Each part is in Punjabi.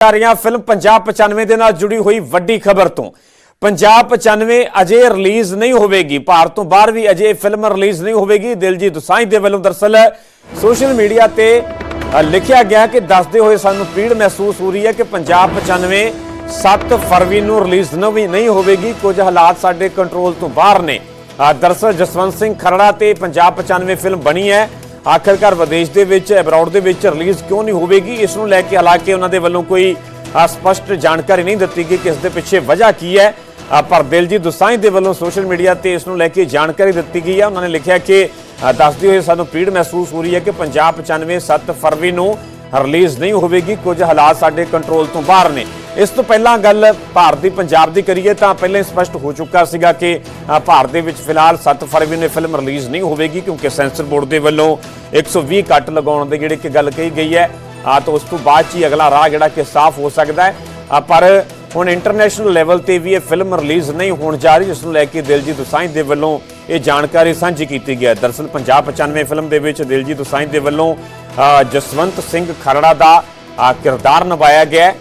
ਜਾ ਰਹੀਆਂ ਫਿਲਮ ਪੰਜਾਬ 95 ਦੇ ਨਾਲ ਜੁੜੀ ਹੋਈ ਵੱਡੀ ਖਬਰ ਤੋਂ। ਪੰਜਾਬ 95 ਅਜੇ ਰਿਲੀਜ਼ ਨਹੀਂ ਹੋਵੇਗੀ। ਭਾਰਤ ਤੋਂ ਬਾਹਰ ਵੀ ਅਜੇ ਫਿਲਮ ਰਿਲੀਜ਼ ਨਹੀਂ ਹੋਵੇਗੀ। ਦਿਲਜੀਤ ਦੋਸਾਂਝ ਦੇ ਵੱਲੋਂ ਦਰਸਲ ਸੋਸ਼ਲ ਮੀਡੀਆ ਤੇ ਲਿਖਿਆ ਗਿਆ ਕਿ ਦੱਸਦੇ ਹੋਏ ਸਾਨੂੰ ਪੀੜ ਮਹਿਸੂਸ ਹੋ ਰਹੀ ਹੈ ਕਿ ਪੰਜਾਬ 95 7 ਫਰਵਰੀ ਨੂੰ ਰਿਲੀਜ਼ ਨਹੀਂ ਹੋਵੇਗੀ। ਕੁਝ ਹਾਲਾਤ ਸਾਡੇ ਕੰਟਰੋਲ ਤੋਂ ਬਾਹਰ ਨੇ। ਦਰਸਲ ਜਸਵੰਤ ਸਿੰਘ ਖਰੜਾ ਤੇ ਪੰਜਾਬ 95 ਫਿਲਮ ਬਣੀ ਹੈ। ਆਖਰਕਾਰ ਵਿਦੇਸ਼ ਦੇ ਵਿੱਚ ਅਬਰਾਡ ਦੇ ਵਿੱਚ ਰਿਲੀਜ਼ ਕਿਉਂ ਨਹੀਂ ਹੋਵੇਗੀ? ਇਸ ਨੂੰ ਲੈ ਕੇ ਹਾਲਾਂਕਿ ਉਹਨਾਂ ਦੇ ਵੱਲੋਂ ਕੋਈ ਅ, ਸਪਸ਼ਟ ਜਾਣਕਾਰੀ ਨਹੀਂ ਦਿੱਤੀ ਗਈ ਕਿ ਇਸ ਦੇ ਪਿੱਛੇ ਵਜ੍ਹਾ ਕੀ ਹੈ। ਪਰ ਦਿਲਜੀਤ ਦੋਸਾਂਝ ਦੇ ਵੱਲੋਂ ਸੋਸ਼ਲ ਮੀਡੀਆ ਤੇ ਇਸ ਨੂੰ ਲੈ ਕੇ ਜਾਣਕਾਰੀ ਦਿੱਤੀ ਗਈ ਹੈ। ਉਹਨਾਂ ਨੇ ਲਿਖਿਆ ਕਿ ਦੱਸਦੇ ਹੋਏ ਸਾਨੂੰ ਪੀੜ ਮਹਿਸੂਸ ਹੋ ਰਹੀ ਹੈ ਕਿ ਪੰਜਾਬ 95 7 ਫਰਵਰੀ ਨੂੰ ਰਿਲੀਜ਼ ਨਹੀਂ ਹੋਵੇਗੀ। ਕੁਝ ਹਾਲਾਤ ਸਾਡੇ ਕੰਟਰੋਲ ਤੋਂ ਬਾਹਰ ਨੇ। ਇਸ ਤੋਂ ਪਹਿਲਾਂ ਗੱਲ ਭਾਰਤ ਦੀ ਪੰਜਾਬ ਦੀ ਕਰੀਏ ਤਾਂ ਪਹਿਲਾਂ ਹੀ ਸਪਸ਼ਟ ਹੋ ਚੁੱਕਾ ਸੀਗਾ ਕਿ ਭਾਰਤ ਦੇ ਵਿੱਚ ਫਿਲਹਾਲ 7 ਫਰਵਰੀ ਨੂੰ ਫਿਲਮ ਰਿਲੀਜ਼ ਨਹੀਂ ਹੋਵੇਗੀ ਕਿਉਂਕਿ ਸੈਂਸਰ ਬੋਰਡ ਦੇ ਵੱਲੋਂ 120 ਕੱਟ ਲਗਾਉਣ ਦੇ ਜਿਹੜੇ ਕਿ ਗੱਲ ਕਹੀ ਗਈ ਹੈ। ਆ ਤਾਂ ਉਸ ਤੋਂ ਬਾਅਦ 'ਚ ਹੀ ਅਗਲਾ ਰਾਹ ਜਿਹੜਾ ਕਿ ਸਾਫ਼ ਹੋ ਸਕਦਾ ਹੈ। ਪਰ ਹੁਣ ਇੰਟਰਨੈਸ਼ਨਲ ਲੈਵਲ ਤੇ ਵੀ ਇਹ ਫਿਲਮ ਰਿਲੀਜ਼ ਨਹੀਂ ਹੋਣ ਜਾ ਰਹੀ, ਜਿਸ ਨੂੰ ਲੈ ਕੇ ਦਿਲਜੀਤ ਦੋਸਾਂਝ ਦੇ ਵੱਲੋਂ ਇਹ ਜਾਣਕਾਰੀ ਸਾਂਝੀ ਕੀਤੀ ਗਈ ਹੈ। ਦਰਸਲ ਪੰਜਾਬ 95 ਫਿਲਮ ਦੇ ਵਿੱਚ ਦਿਲਜੀਤ ਦੋਸਾਂਝ ਦੇ ਵੱਲੋਂ ਜਸਵੰਤ ਸਿੰਘ ਖਰੜਾ ਦਾ ਕਿਰਦਾਰ ਨਿਭਾਇਆ ਗਿਆ ਹੈ।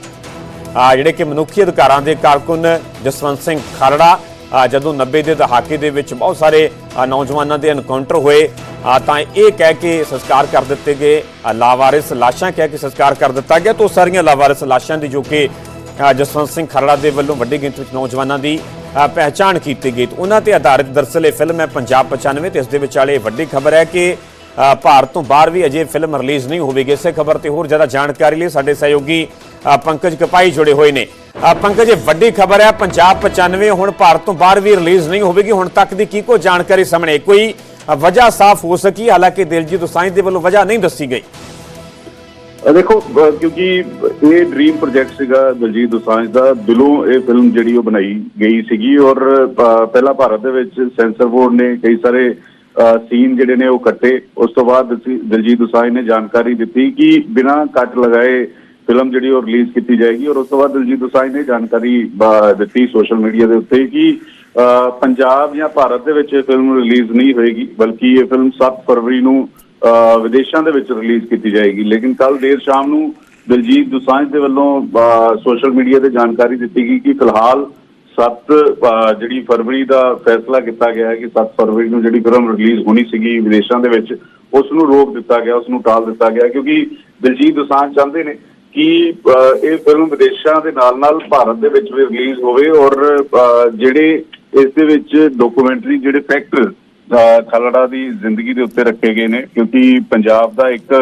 ਜਿਹੜੇ ਕਿ ਮਨੁੱਖੀ ਅਧਿਕਾਰਾਂ ਦੇ ਕਾਰਕੁਨ ਜਸਵੰਤ ਸਿੰਘ ਖਰੜਾ ਜਦੋਂ 90 ਦੇ ਦਹਾਕੇ ਦੇ ਵਿੱਚ ਬਹੁਤ ਸਾਰੇ ਨੌਜਵਾਨਾਂ ਦੇ ਐਨਕਾਊਂਟਰ ਹੋਏ ਤਾਂ ਇਹ ਕਹਿ ਕੇ ਸੰਸਕਾਰ ਕਰ ਦਿੱਤੇ ਗਏ ਲਾਵਾਰਿਸ ਲਾਸ਼ਾਂ ਕਹਿ ਕੇ ਸੰਸਕਾਰ ਕਰ ਦਿੱਤਾ ਗਿਆ, ਤੋਂ ਸਾਰੀਆਂ ਲਾਵਾਰਿਸ ਲਾਸ਼ਾਂ ਦੀ ਜੋ ਕਿ ਜਸਵੰਤ ਸਿੰਘ ਖਰੜਾ ਦੇ ਵੱਲੋਂ ਵੱਡੀ ਗਿਣਤੀ ਵਿੱਚ ਨੌਜਵਾਨਾਂ ਦੀ ਪਹਿਚਾਣ ਕੀਤੀ ਗਈ, ਤੇ ਉਹਨਾਂ ਤੇ ਆਧਾਰਿਤ ਦਰਸਲ ਇਹ ਫਿਲਮ ਹੈ ਪੰਜਾਬ 95 ਤੇ ਇਸ ਦੇ ਵਿਚਾਲੇ ਵੱਡੀ ਖਬਰ ਹੈ ਕਿ ਭਾਰਤ ਤੋਂ ਬਾਹਰ ਵੀ ਅਜੇ ਫਿਲਮ ਰਿਲੀਜ਼ ਨਹੀਂ ਹੋਵੇਗੀ, ਇਸੇ ਖਬਰ ਤੇ ਹੋਰ ਜ਼ਿਆਦਾ ਜਾਣਕਾਰੀ ਲਈ ਸਾਡੇ ਸਹਿਯੋਗੀ ਪੰਕਜ ਕਪਾਈ ਜੁੜੇ ਹੋਏ ਨੇ। ਪੰਕਜ, ਇਹ ਵੱਡੀ ਖਬਰ ਹੈ, ਪੰਜਾਬ 95 ਹੁਣ ਭਾਰਤ ਤੋਂ ਬਾਹਰ ਵੀ ਰਿਲੀਜ਼ ਨਹੀਂ ਹੋਵੇਗੀ। ਹੁਣ ਤੱਕ ਦੀ ਕੀ ਕੋ ਜਾਣਕਾਰੀ ਸਾਹਮਣੇ? ਕੋਈ ਵਜ੍ਹਾ ਸਾਫ਼ ਹੋ ਸਕੀ, ਹਾਲਾਂਕਿ ਦਿਲਜੀਤ ਦੋਸਾਂਝ ਦੇ ਵੱਲੋਂ ਵਜ੍ਹਾ ਨਹੀਂ ਦੱਸੀ ਗਈ। ਦੇਖੋ ਕਿਉਂਕਿ ਇਹ ਡ੍ਰੀਮ ਪ੍ਰੋਜੈਕਟ ਸੀਗਾ ਦਲਜੀਤ ਦੋਸਾਂਝ ਦਾ। ਦਿਲੋਂ ਇਹ ਫਿਲਮ ਜਿਹੜੀ ਉਹ ਬਣਾਈ ਗਈ ਸੀਗੀ ਔਰ ਅਹ ਪਹਿਲਾਂ ਭਾਰਤ ਦੇ ਵਿੱਚ ਸੈਂਸਰ ਬੋਰਡ ਨੇ ਕਈ ਸਾਰੇ ਸੀਨ ਜਿਹੜੇ ਨੇ ਉਹ ਕੱਟੇ। ਉਸ ਤੋਂ ਬਾਅਦ ਦਲਜੀ- ਦਲਜੀਤ ਦੋਸਾਂਝ ਨੇ ਜਾਣਕਾਰੀ ਦਿੱਤੀ ਕਿ ਬਿਨਾਂ ਕੱਟ ਲਗਾਏ ਫਿਲਮ ਜਿਹੜੀ ਉਹ ਰਿਲੀਜ਼ ਕੀਤੀ ਜਾਏਗੀ ਔਰ ਉਸ ਤੋਂ ਬਾਅਦ ਦਿਲਜੀਤ ਦੋਸਾਂਝ ਨੇ ਜਾਣਕਾਰੀ ਦਿੱਤੀ ਸੋਸ਼ਲ ਮੀਡੀਆ ਦੇ ਉੱਤੇ ਕਿ ਅਹ, ਪੰਜਾਬ ਜਾਂ ਭਾਰਤ ਦੇ ਵਿੱਚ ਇਹ ਫਿਲਮ ਰਿਲੀਜ਼ ਨਹੀਂ ਹੋਏਗੀ ਬਲਕਿ ਇਹ ਫਿਲਮ 7 ਫਰਵਰੀ ਨੂੰ ਅਹ ਵਿਦੇਸ਼ਾਂ ਦੇ ਵਿੱਚ ਰਿਲੀਜ਼ ਕੀਤੀ ਜਾਏਗੀ। ਲੇਕਿਨ ਕੱਲ ਦੇਰ ਸ਼ਾਮ ਨੂੰ ਦਿਲਜੀਤ ਦੋਸਾਂਝ ਦੇ ਵੱਲੋਂ ਸੋਸ਼ਲ ਮੀਡੀਆ ਤੇ ਜਾਣਕਾਰੀ ਦਿੱਤੀ ਗਈ ਕਿ ਫਿਲਹਾਲ 7 ਜਿਹੜੀ ਫਰਵਰੀ ਦਾ ਫੈਸਲਾ ਕੀਤਾ ਗਿਆ ਹੈ ਕਿ 7 ਫਰਵਰੀ ਨੂੰ ਜਿਹੜੀ ਫਿਲਮ ਰਿਲੀਜ਼ ਹੋਣੀ ਸੀਗੀ ਵਿਦੇਸ਼ਾਂ ਦੇ ਵਿੱਚ ਉਸ ਨੂੰ ਰੋਕ ਦਿੱਤਾ ਗਿਆ ਉਸ ਨੂੰ ਟਾਲ ਦਿੱਤਾ ਗਿਆ ਕਿਉਂਕਿ ਦਿਲਜੀਤ ਦੋਸਾਂਝ ਚਾਹੁੰਦੇ ਨੇ ਕਿ ਇਹ ਫਿਲਮ ਵਿਦੇਸ਼ਾਂ ਦੇ ਨਾਲ ਨਾਲ ਭਾਰਤ ਦੇ ਵਿੱਚ ਵੀ ਰਿਲੀਜ਼ ਹੋਵੇ ਔਰ ਜਿਹੜੇ ਇਸ ਦੇ ਵਿੱਚ ਡਾਕੂਮੈਂਟਰੀ ਜਿਹੜੇ ਫੈਕਟਰ ਅਹ ਖਲੜਾ ਦੀ ਜ਼ਿੰਦਗੀ ਦੇ ਉੱਤੇ ਰੱਖੇ ਗਏ ਨੇ ਕਿਉਂਕਿ ਪੰਜਾਬ ਦਾ ਇੱਕ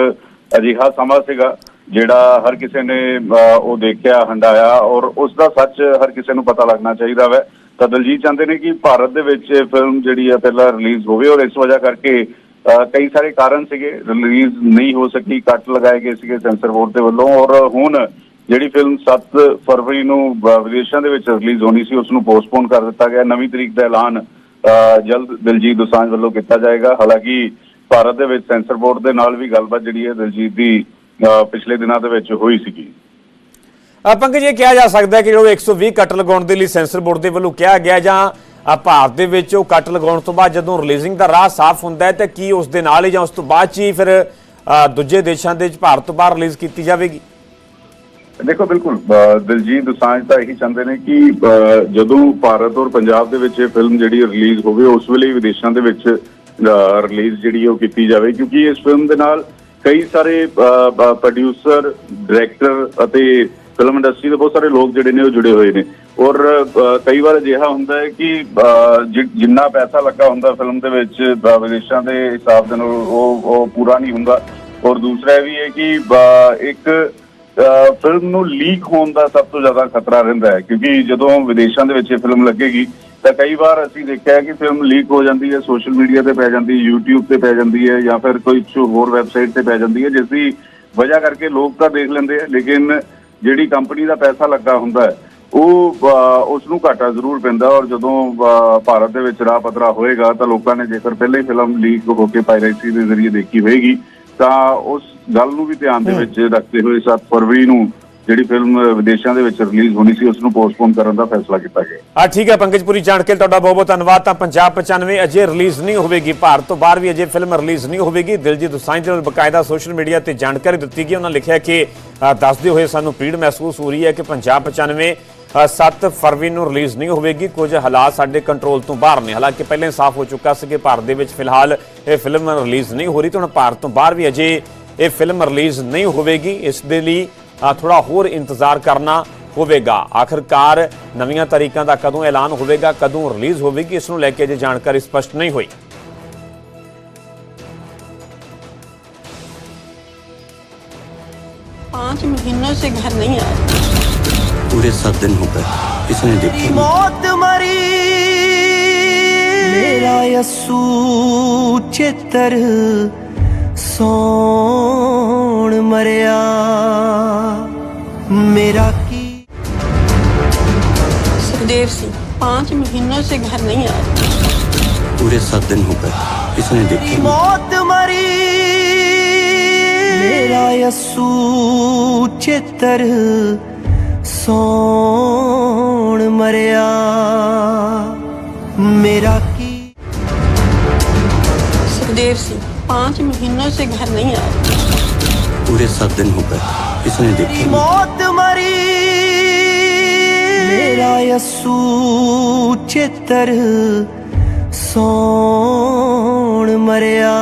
ਅਜਿਹਾ ਸਮਾਂ ਸੀਗਾ ਜਿਹੜਾ ਹਰ ਕਿਸੇ ਨੇ ਅਹ, ਉਹ ਦੇਖਿਆ ਹੰਡਾਇਆ ਔਰ ਉਸ ਦਾ ਸੱਚ ਹਰ ਕਿਸੇ ਨੂੰ ਪਤਾ ਲੱਗਣਾ ਚਾਹੀਦਾ ਵੈ। ਤਾਂ ਦਲਜੀਤ ਚਾਹੁੰਦੇ ਨੇ ਕਿ ਭਾਰਤ ਦੇ ਵਿੱਚ ਇਹ ਫਿਲਮ ਜਿਹੜੀ ਆ ਪਹਿਲਾਂ ਰਿਲੀਜ਼ ਹੋਵੇ ਔਰ ਇਸ ਵਜ੍ਹਾ ਕਰਕੇ ਕਈ ਸਾਰੇ ਕਾਰਨ ਸੀਗੇ ਰਿਲੀਜ਼ ਨਹੀਂ ਹੋ ਸਕੀ, ਕੱਟ ਲਗਾਏ ਗਏ ਸੀਗੇ ਸੈਂਸਰ ਬੋਰਡ ਦੇ ਵੱਲੋਂ, ਔਰ ਹੁਣ ਜਿਹੜੀ ਫਿਲਮ 7 ਫਰਵਰੀ ਨੂੰ ਵਿਦੇਸ਼ਾਂ ਦੇ ਵਿੱਚ ਰਿਲੀਜ਼ ਹੋਣੀ ਸੀ ਉਸ ਨੂੰ ਪੋਸਟਪੋਨ ਕਰ ਦਿੱਤਾ ਗਿਆ। ਨਵੀਂ ਤਰੀਕ ਦਾ ਐਲਾਨ ਅਹ ਜਲਦ ਦਿਲਜੀਤ ਦੋਸਾਂਝ ਵੱਲੋਂ ਕੀਤਾ ਜਾਏਗਾ। ਹਾਲਾਂਕਿ ਭਾਰਤ ਦੇ ਵਿੱਚ ਸੈਂਸਰ ਬੋਰਡ ਦੇ ਨਾਲ ਵੀ ਗੱਲਬਾਤ ਜਿਹੜੀ ਹੈ ਦਿਲਜੀਤ ਦੀ ਅਹ ਪਿਛਲੇ ਦਿਨਾਂ ਦੇ ਵਿੱਚ ਹੋਈ ਸੀਗੀ। ਪੰਕਜ, ਇਹ ਕਿਹਾ ਜਾ ਸਕਦਾ ਹੈ ਕਿ ਜਦੋਂ 120 ਕੱਟ ਲਗਾਉਣ ਦੇ ਲਈ ਸੈਂਸਰ ਬੋਰਡ ਦੇ ਵੱਲੋਂ ਕਿਹਾ ਗਿਆ ਜਾਂ ਭਾਰਤ ਦੇ ਵਿੱਚ ਉਹ ਕੱਟ ਲਗਾਉਣ ਤੋਂ ਬਾਅਦ ਜਦੋਂ ਰਿਲੀਜ਼ਿੰਗ ਦਾ ਰਾਹ ਸਾਫ਼ ਹੁੰਦਾ ਹੈ ਤਾਂ ਕੀ ਉਸ ਦੇ ਨਾਲ ਹੀ ਜਾਂ ਉਸ ਤੋਂ ਬਾਅਦ 'ਚ ਹੀ ਫਿਰ ਦੂਜੇ ਦੇਸ਼ਾਂ ਦੇ ਵਿੱਚ ਭਾਰਤ ਤੋਂ ਬਾਹਰ ਰਿਲੀਜ਼ ਕੀਤੀ ਜਾਵੇਗੀ? ਦੇਖੋ, ਬਿਲਕੁਲ ਦਿਲਜੀਤ ਦੋਸਾਂਝ ਤਾਂ ਇਹੀ ਚਾਹੁੰਦੇ ਨੇ ਕਿ ਜਦੋਂ ਭਾਰਤ ਔਰ ਪੰਜਾਬ ਦੇ ਵਿੱਚ ਇਹ ਫਿਲਮ ਜਿਹੜੀ ਰਿਲੀਜ਼ ਹੋਵੇ, ਉਸ ਵੇਲੇ ਵਿਦੇਸ਼ਾਂ ਦੇ ਵਿੱਚ ਰਿਲੀਜ਼ ਜਿਹੜੀ ਉਹ ਕੀਤੀ ਜਾਵੇ, ਕਿਉਂਕਿ ਇਸ ਫਿਲਮ ਦੇ ਨਾਲ ਕਈ ਸਾਰੇ ਪ੍ਰੋਡਿਊਸਰ ਡਾਇਰੈਕਟਰ ਅਤੇ ਫਿਲਮ ਇੰਡਸਟਰੀ ਦੇ ਬਹੁਤ ਸਾਰੇ ਲੋਕ ਜਿਹੜੇ ਨੇ ਉਹ ਜੁੜੇ ਹੋਏ ਨੇ। ਔਰ ਕਈ ਵਾਰ ਅਜਿਹਾ ਹੁੰਦਾ ਹੈ ਕਿ ਜਿ- ਜਿੰਨਾ ਪੈਸਾ ਲੱਗਾ ਹੁੰਦਾ ਫਿਲਮ ਦੇ ਵਿੱਚ ਅਹ, ਵਿਦੇਸ਼ਾਂ ਦੇ ਹਿਸਾਬ ਦੇ ਨਾਲ ਉਹ ਉਹ ਪੂਰਾ ਨਹੀਂ ਹੁੰਦਾ। ਔਰ ਦੂਸਰਾ ਇਹ ਵੀ ਹੈ ਕਿ ਇੱਕ ਫਿਲਮ ਨੂੰ ਲੀਕ ਹੋਣ ਦਾ ਸਭ ਤੋਂ ਜ਼ਿਆਦਾ ਖਤਰਾ ਰਹਿੰਦਾ ਹੈ। ਕਿਉਂਕਿ ਜਦੋਂ ਵਿਦੇਸ਼ਾਂ ਦੇ ਵਿੱਚ ਇਹ ਫਿਲਮ ਲੱਗੇਗੀ ਤਾਂ ਕਈ ਵਾਰ ਅਸੀਂ ਦੇਖਿਆ ਕਿ ਫਿਲਮ ਲੀਕ ਹੋ ਜਾਂਦੀ ਹੈ ਸੋਸ਼ਲ ਮੀਡੀਆ ਤੇ ਪੈ ਜਾਂਦੀ ਹੈ YouTube ਤੇ ਪੈ ਜਾਂਦੀ ਹੈ ਜਾਂ ਫਿਰ ਕੋਈ ਹੋਰ ਵੈਬਸਾਈਟ ਤੇ ਪੈ ਜਾਂਦੀ ਹੈ ਜਿਸ ਦੀ ਵਜ੍ਹਾ ਕਰਕੇ ਲੋਕ ਤਾਂ ਦੇਖ ਲੈਂਦੇ ਆ ਲੇਕਿਨ ਜਿਹੜੀ ਕੰਪਨੀ ਦਾ ਪੈਸਾ ਲੱਗਾ ਹੁੰਦਾ ਉਹ ਉਸ ਨੂੰ ਘਾਟਾ ਜ਼ਰੂਰ ਪੈਂਦਾ ਔਰ ਜਦੋਂ ਭਾਰਤ ਦੇ ਵਿੱਚ ਰਾਹ ਪੱਧਰਾ ਹੋਏਗਾ ਤਾਂ ਲੋਕਾਂ ਨੇ ਜੇਕਰ ਪਹਿਲਾਂ ਹੀ ਫਿਲਮ ਲੀਕ ਹੋ ਕੇ ਪਾਇਰੇਸੀ ਦੇ ਜ਼ਰੀਏ ਦੇਖੀ ਹੋਏਗੀ ਤਾਂ ਉਸ ਗੱਲ ਨੂੰ ਵੀ ਧਿਆਨ ਦੇ ਵਿੱਚ ਰੱਖਦੇ ਹੋਏ 7 ਫਰਵਰੀ ਨੂੰ ਜਿਹੜੀ ਫਿਲਮ ਵਿਦੇਸ਼ਾਂ ਦੇ ਵਿੱਚ ਰਿਲੀਜ਼ ਹੋਣੀ ਸੀ ਉਸ ਨੂੰ ਪੋਸਟਪੋਨ ਕਰਨ ਦਾ ਫੈਸਲਾ ਕੀਤਾ ਗਿਆ। ਆ ਠੀਕ ਹੈ ਪੰਕਜ ਪੁਰੀ ਜਾਣ ਤੁਹਾਡਾ ਬਹੁਤ ਬਹੁਤ ਧੰਨਵਾਦ। ਤਾਂ ਪੰਜਾਬ 95 ਅਜੇ ਰਿਲੀਜ਼ ਨਹੀਂ ਹੋਵੇਗੀ, ਭਾਰਤ ਤੋਂ ਬਾਹਰ ਵੀ ਅਜੇ ਫਿਲਮ ਰਿਲੀਜ਼ ਨਹੀਂ ਹੋਵੇਗੀ। ਦਿਲਜੀਤ ਦੋਸਾਂਝ ਦੇ ਬਕਾਇਦਾ ਸੋਸ਼ਲ ਮੀਡੀਆ ਤੇ ਜਾਣਕਾਰੀ ਦਿੱਤੀ ਗਈ ਉਹਨਾਂ ਲਿਖਿਆ ਕਿ ਦੱਸਦੇ ਹੋਏ ਸਾਨੂੰ ਪੀੜ ਮਹਿਸੂਸ ਹੋ ਰਹੀ ਹੈ ਕਿ ਪੰਜਾਬ 95 7 ਫਰਵਰੀ ਨੂੰ ਰਿਲੀਜ਼ ਨਹੀਂ ਹੋਵੇਗੀ। ਕੁਝ ਹਾਲਾਤ ਸਾਡੇ ਕੰਟਰੋਲ ਤੋਂ ਬਾਹਰ ਨੇ। ਹਾਲਾਂਕਿ ਪਹਿਲਾਂ ਸਾਫ਼ ਹੋ ਚੁੱਕਾ ਸੀ ਕਿ ਭਾਰਤ ਦੇ ਵਿੱਚ ਫਿਲਹਾਲ ਇਹ ਫਿਲਮ ਰਿਲੀਜ਼ ਨਹੀਂ ਹੋ ਰਹੀ, ਤੇ ਹੁਣ ਭਾਰਤ ਤੋਂ ਬਾਹਰ ਵੀ ਅਜੇ ਇਹ ਫਿਲਮ ਰਿਲੀਜ਼ ਨਹੀਂ ਹੋਵੇਗੀ। ਇਸ ਦੇ ਲਈ ਥੋੜਾ ਹੋਰ ਇੰਤਜ਼ਾਰ ਕਰਨਾ ਹੋਵੇਗਾ ਆਖਰਕਾਰ ਨਵੀਆਂ ਤਾਰੀਖਾਂ ਦਾ ਕਦੋਂ ਐਲਾਨ ਹੋਵੇਗਾ ਕਦੋਂ ਰਿਲੀਜ਼ ਹੋਵੇਗੀ ਇਸ ਨੂੰ ਲੈ ਕੇ ਅਜੇ ਜਾਣਕਾਰੀ ਸਪਸ਼ਟ ਨਹੀਂ ਹੋਈ पाँच महीनों से घर नहीं आया पूरे सात दिन हो गए इसने देखी ਮੌਤ ਮਰੀ ਮੇਰਾ ਯਸੂ ਚਿੱਤਰ ਸੌਣ ਮਰਿਆ ਮੇਰਾ ਕੀ सुखदेव सिंह पाँच महीनों से घर नहीं आया पूरे सात दिन हो गए इसने देखी ਮੌਤ ਮਰੀ ਮੇਰਾ ਯਸੂ ਚਿੱਤਰ ਸੌਣ ਮਰਿਆ ਮੇਰਾ ਕੀ सुखदेव सिंह पाँच महीनों से घर नहीं आया पूरे सात दिन हो गए इसने देखी ਮੌਤ ਮਰੀ ਮੇਰਾ ਯਸੂ ਚਿੱਤਰ ਸੌਣ ਮਰਿਆ